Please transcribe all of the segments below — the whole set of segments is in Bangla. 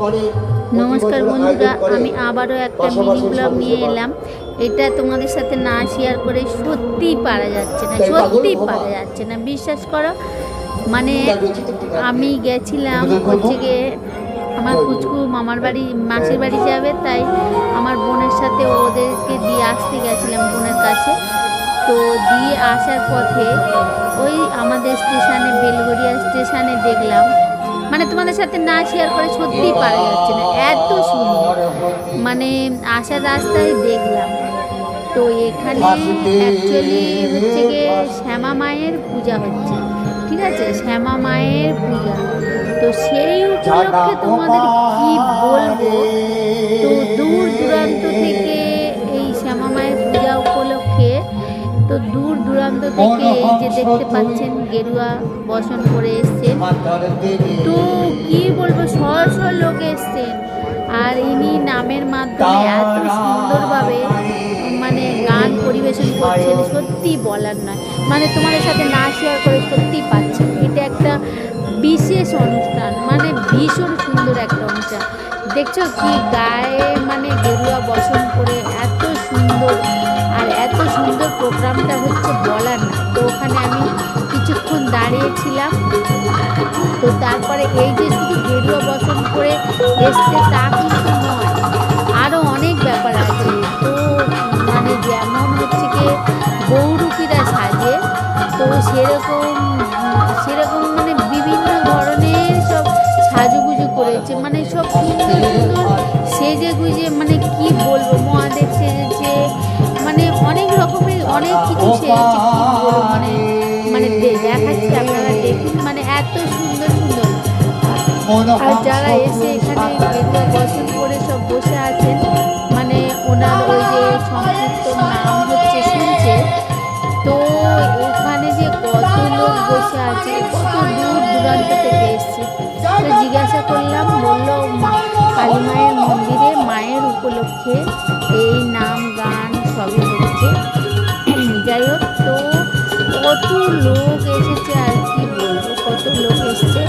নমস্কার বন্ধুরা আমি আবারও একটা মিনি ব্লগ নিয়ে এলাম। এটা তোমাদের সাথে না শেয়ার করে সত্যিই পারা যাচ্ছে না সত্যিই পারা যাচ্ছে না। বিশ্বাস করো মানে আমি গেছিলাম হচ্ছে গিয়ে আমার কুচকু মামার বাড়ি মাসির বাড়ি যাবে তাই আমার বোনের সাথে ওদেরকে দিয়ে আসতে গেছিলাম বোনের কাছে। তো দিয়ে আসার পথে ওই আমাদের স্টেশনে বেলগড়িয়া স্টেশনে দেখলাম মানে তোমাদের সাথে না শেয়ার করে সত্যিই পারা যাচ্ছে না, এত সুন্দর। মানে আসার রাস্তায় দেখলাম। তো এখানে অ্যাকচুয়ালি হচ্ছে গিয়ে শ্যামা মায়ের পূজা হচ্ছে, ঠিক আছে? শ্যামা মায়ের পূজা। তো সেই উপলক্ষে তোমাদের কি বলব? তো দূর দূরান্ত থেকে তো দূর দূরান্ত থেকে এই যে দেখতে পাচ্ছেন গেরুয়া বসন করে এসছেন। তো কি বলব শহ শহ লোক এসছেন। আর ইনি নামের মাধ্যমে এত সুন্দরভাবে মানে গান পরিবেশন করছেন সত্যি বলার নয়। মানে তোমাদের সাথে না শেয়ার করে সত্যি পাচ্ছি। এটা একটা বিশেষ অনুষ্ঠান মানে ভীষণ সুন্দর একটা অনুষ্ঠান। দেখছ কি গায়ে মানে গেরুয়া বসন করে এত সুন্দর সুন্দর প্রোগ্রামটা হচ্ছে বলার না। তো ওখানে আমি কিছুক্ষণ দাঁড়িয়েছিলাম। তো তারপরে এই যে শুধু গেরুয়া বসন করে এসছে, তা কিন্তু নয় আরও অনেক ব্যাপার আছে। তো মানে যেমন হচ্ছে গিয়ে বৌরূপীরা সাজে, তো সেরকম সেরকম মানে বিভিন্ন ধরনের সব সাজুগুজু করেছে। মানে সব সুন্দর সুন্দর সেজে গুজে মানে কি বলব, মহাদেব মানে মানে দেখাচ্ছি আপনারা দেখুন মানে এত সুন্দর সুন্দর। আর যারা এসে এখানে বসন করে সব বসে আছেন মানে ওনার ওই যে সংক্ষিপ্ত নাম হচ্ছে শুনছে তো এখানে যে কত লোক বসে আছে কত দূর দূরান্ত থেকে এসছে। তো জিজ্ঞাসা করলাম বলল কালী মায়ের মন্দিরে মায়ের উপলক্ষে এই নাম লোক এসেছে আর কি বলব? কত লোক এসছে।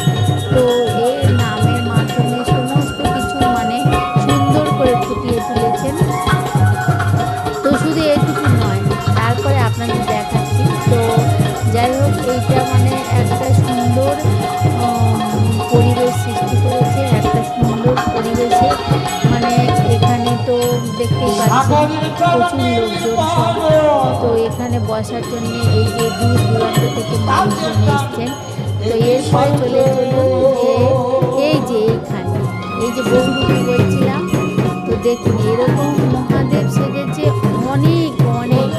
তো এই নামের মাধ্যমে সমস্ত কিছু মানে সুন্দর করে ফুটিয়ে তুলেছেন। তো শুধু এটুকু নয়, তারপরে আপনাদের দেখাচ্ছি। তো যাই হোক, এইটা মানে একটা সুন্দর পরিবেশ সৃষ্টি করেছে, একটা সুন্দর পরিবেশে। মানে এখানে তো দেখতেই পাচ্ছি প্রচুর লোকজন এখানে বসার জন্য এই যে দূর দূরান্ত থেকে মানুষজন এসছেন। তো এরপরে চলে চলুন যে এই যে এইখানে, এই যে বহুরূপী বলছিলাম, তো দেখুন এরকম মহাদেব সেজেছে অনেক অনেক।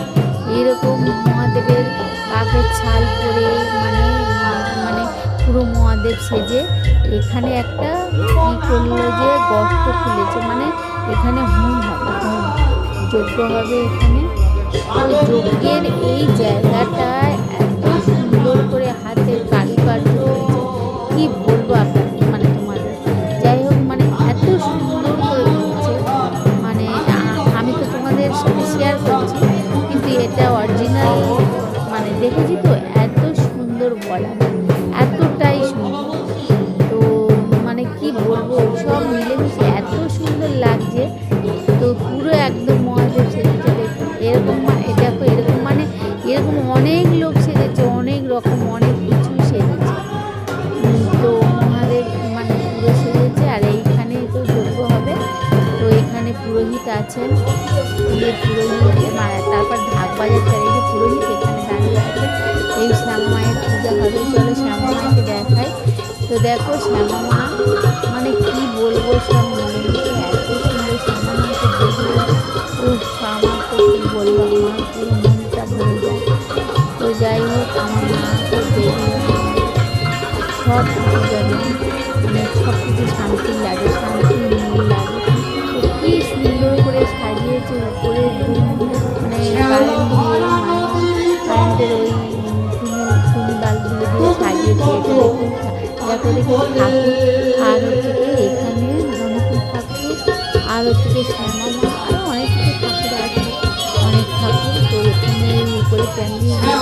এরকম মহাদেবের কাকের ছাল পরে মানে মানে পুরো মহাদেব সেজে এখানে একটা কি করল যে গর্ত খুলেছে মানে এখানে হোম হবে, হোম যজ্ঞ হবে এখানে। ওই এই জায়গাটা এত সুন্দর করে হাতের কারুকার্য কি বলব আপনাকে? মানে তোমাদের যাই হোক মানে এত সুন্দর করে হচ্ছে মানে আমি তো তোমাদের সাথে শেয়ার করছি, কিন্তু এটা অরিজিনাল মানে দেখেছি তো, এত সুন্দর বলা এতটাই সুন্দর। তো মানে কি বলব, সব মিলেমিশে এত সুন্দর লাগছে। তো পুরো একদম মহাদেব অনেক লোক সেজেছে, অনেক রকম, অনেক কিছু সেজেছে। তো মহাদেব মানে পুরো সেজেছে, আর এইখানে তো যজ্ঞ হবে। তো এখানে পুরোহিত আছেন পুরোহিত তারপর ঢাক বাজাচ্ছে আর পুরোহিত এখানে দাঁড়িয়ে আছে। এই শ্যামা মায়ের পূজা হবে, চলো শ্যামা মাকে দেখাই। তো দেখো শ্যামা মা মানে কি বলব সব মিলেমিশে এত সুন্দর শ্যামা মাকে দেখলে, উফ, আমার তো কি বলব, আমার সব কিছু যেন মানে সব কিছু শান্তি লাগে শান্তি মন লাগে কি সুন্দর করে সাজিয়েছে উপরে মানে কারেন্টের ওই বাল্বগুলো দিয়ে সাজিয়েছে এটা দেখুন দেখো দেখি ঠাকুর আর হচ্ছে কি এখানে ধনকুল ঠাকুর আর হচ্ছে কি শ্যামা অনেক কিছু ঠাকুর আছে অনেক ঠাকুর তো এখানে উপরে প্যান্ডেল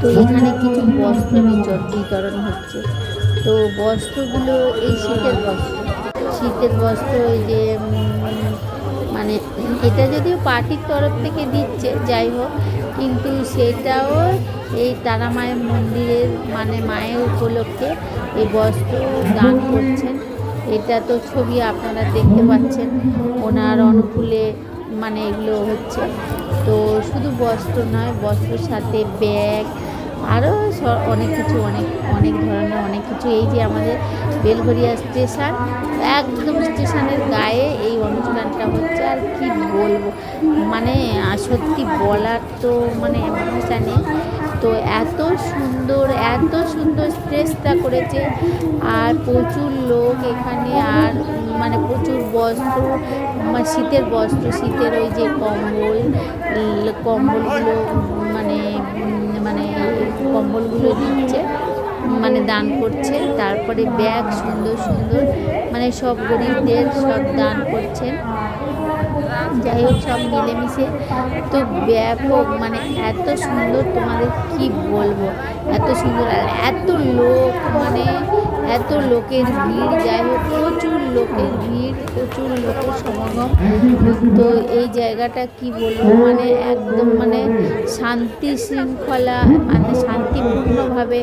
তো এখানে কিছু বস্ত্র বিতরণ হচ্ছে। তো বস্ত্রগুলো এই শীতের বস্ত্র। শীতের বস্ত্র ওই যে মানে এটা যদিও পার্টির তরফ থেকে দিচ্ছে, যাই হোক, কিন্তু সেটাও এই তারা মায়ের মন্দিরের মানে মায়ের উপলক্ষে এই বস্ত্র দান করছেন। এটা তো ছবি আপনারা দেখতে পাচ্ছেন, ওনার অনুকূলে মানে এগুলো হচ্ছে। তো শুধু বস্ত্র নয়, বস্ত্রের সাথে ব্যাগ আরও অনেক কিছু, অনেক অনেক ধরনের অনেক কিছু। এই যে আমাদের বেলঘরিয়া স্টেশন, একদম স্টেশনের গায়ে এই অনুষ্ঠানটা হচ্ছে আর কি বলব। মানে সত্যি বলার তো মানে ভাষা নেই। তো এত সুন্দর এত সুন্দর স্টেজটা করেছে। আর প্রচুর লোক এখানে, আর মানে প্রচুর বস্ত্র মানে শীতের বস্ত্র, শীতের ওই যে কম্বল কম্বলগুলো মানে মানে কম্বলগুলো দিচ্ছে মানে দান করছে। তারপরে ব্যাগ সুন্দর সুন্দর মানে সব গরিবদের সব দান করছেন যাই হোক, সব মিলেমিশে। তো ব্যাপক মানে এত সুন্দর তোমাদের কি বলব? এত সুন্দর আর এত লোক মানে এত লোকের ভিড়, যাই হোক, প্রচুর লোকের ভিড়, প্রচুর লোকের সমাগম। তো এই জায়গাটা কি বলব? মানে একদম মানে শান্তি শৃঙ্খলা মানে শান্তিপূর্ণভাবে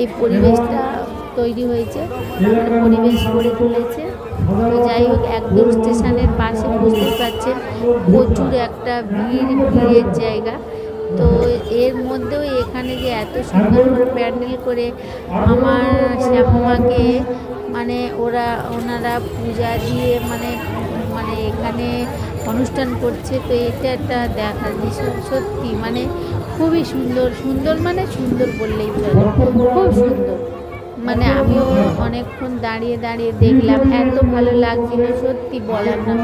এই পরিবেশটা তৈরি হয়েছে মানে পরিবেশ গড়ে তুলেছে। তো যাই হোক, একদম স্টেশনের পাশে বুঝতে পারছেন, প্রচুর একটা ভিড়, ভিড়ের জায়গা। তো এর মধ্যেও এখানে যে এত সুন্দর প্যান্ডেল করে আমার শ্যামাকে মানে ওরা, ওনারা পূজা দিয়ে মানে মানে এখানে অনুষ্ঠান করছে, তো এটা একটা দেখার বিষয় সত্যি মানে খুবই সুন্দর সুন্দর মানে সুন্দর বললেই চলে, খুব সুন্দর। মানে আমিও অনেকক্ষণ দাঁড়িয়ে দাঁড়িয়ে দেখলাম, এত ভালো লাগছিল সত্যি বলার না।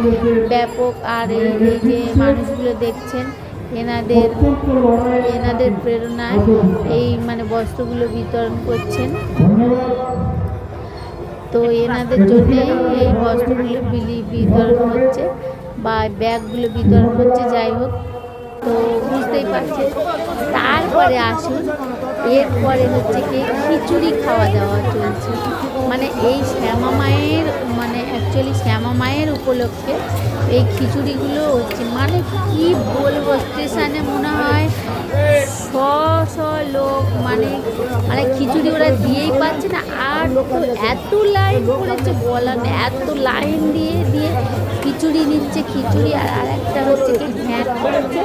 ব্যাপক আর এই যে মানুষগুলো দেখছেন, এনাদের এনাদের প্রেরণায় এই মানে বস্ত্রগুলো বিতরণ করছেন। তো এনাদের জন্যেই এই বস্ত্রগুলো বিলি, বিতরণ হচ্ছে বা ব্যাগগুলো বিতরণ হচ্ছে, যাই হোক। তো বুঝতেই পারছেন। তারপরে আসুন এরপরে হচ্ছে কি খিচুড়ি খাওয়া দাওয়া চলছে। মানে এই শ্যামা মায়ের মানে অ্যাকচুয়ালি শ্যামা মায়ের উপলক্ষে এই খিচুড়িগুলো হচ্ছে। মানে কি বলব স্টেশনে মনে হয় শ শ লোক মানে মানে খিচুড়ি ওরা দিয়েই পাচ্ছে না। আর তো এত লাইন করেছে বলার নেই, এত লাইন দিয়ে দিয়ে খিচুড়ি নিচ্ছে খিচুড়ি আর আর একটা হচ্ছে কি ঘ্যাঁট করেছে।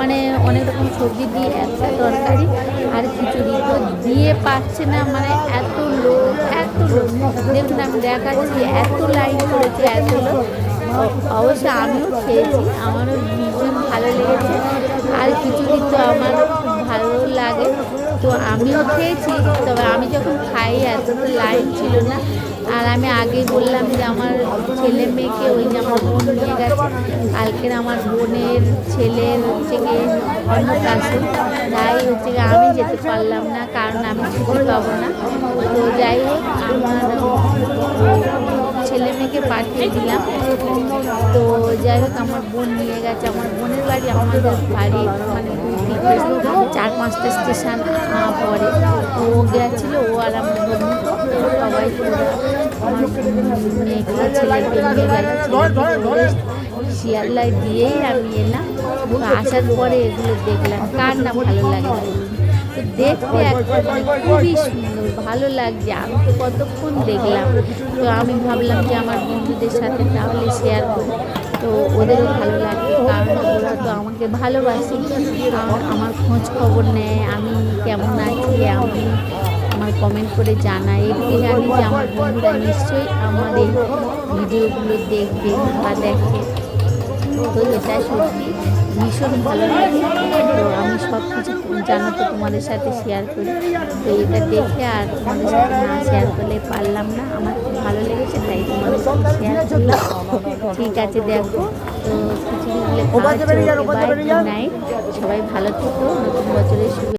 মানে অনেক রকম সবজি দিয়ে একটা তরকারি আর খিচুড়ি তো দিয়ে পাচ্ছে না। মানে এত লোক এত লোক। দেখুন আমি দেখাচ্ছি এত লাইন করেছে এত লোক অবশ্য আমিও খেয়েছি, আমারও ভীষণ ভালো লেগেছে। আর কিছু কিছু আমার ভালো লাগে। তো আমিও খেয়েছি, তবে আমি যখন খাই এত তো লাইন ছিল না। আর আমি আগেই বললাম যে আমার ছেলে মেয়েকে, ওই যে আমার বোন নিয়ে গেছে। কালকের আমার বোনের ছেলের হচ্ছে গিয়ে অন্নপ্রাশন। তাই হচ্ছে আমি যেতে পারলাম না, কারণ আমি ছুটি পাবো না। তো যাই হোক, আমার ছেলে মেয়েকে পাঠিয়ে দিলাম। তো যাই হোক, আমার বোন নিয়ে গেছে। আমার বোনের বাড়ি আমাদের বাড়ি মানে চার পাঁচটা স্টেশন পরে। ও গেছিল, ও আর আমার বন্ধু সবাই আমার মেয়েকে ছেলেকে নিয়ে শিয়ালদায় দিয়েই আমি এলাম। আসার পরে এগুলো দেখলাম, কার না ভালো লাগে? দেখতে খুবই সুন্দর, ভালো লাগছে। আমি তো কতক্ষণ দেখলাম। তো আমি ভাবলাম যে আমার বন্ধুদের সাথে তাহলে শেয়ার করি। তো ওদেরও ভালো লাগে, কারণ ওরা তো আমাকে ভালোবাসে। কারণ আমার খোঁজ খবর নেয়, আমি কেমন আছি, আমি আমার কমেন্ট করে জানায়। এটি জানি যে আমার বন্ধুরা নিশ্চয়ই আমার এই ভিডিওগুলো দেখবে বা দেখে। তো এটা সত্যি। ভীষণ ভালো লাগে। তো আমি সব কিছু জানো তো তোমাদের সাথে শেয়ার করি। তো এটা দেখে আর তোমাদের সাথে না শেয়ার করলে পারলাম না। আমার খুব ভালো লেগেছে তাই তোমাদের সাথে শেয়ার করলাম। ঠিক আছে দেখো। তো কিছু নাইট সবাই ভালো থেকো। নতুন বছরের শুভেচ্ছা।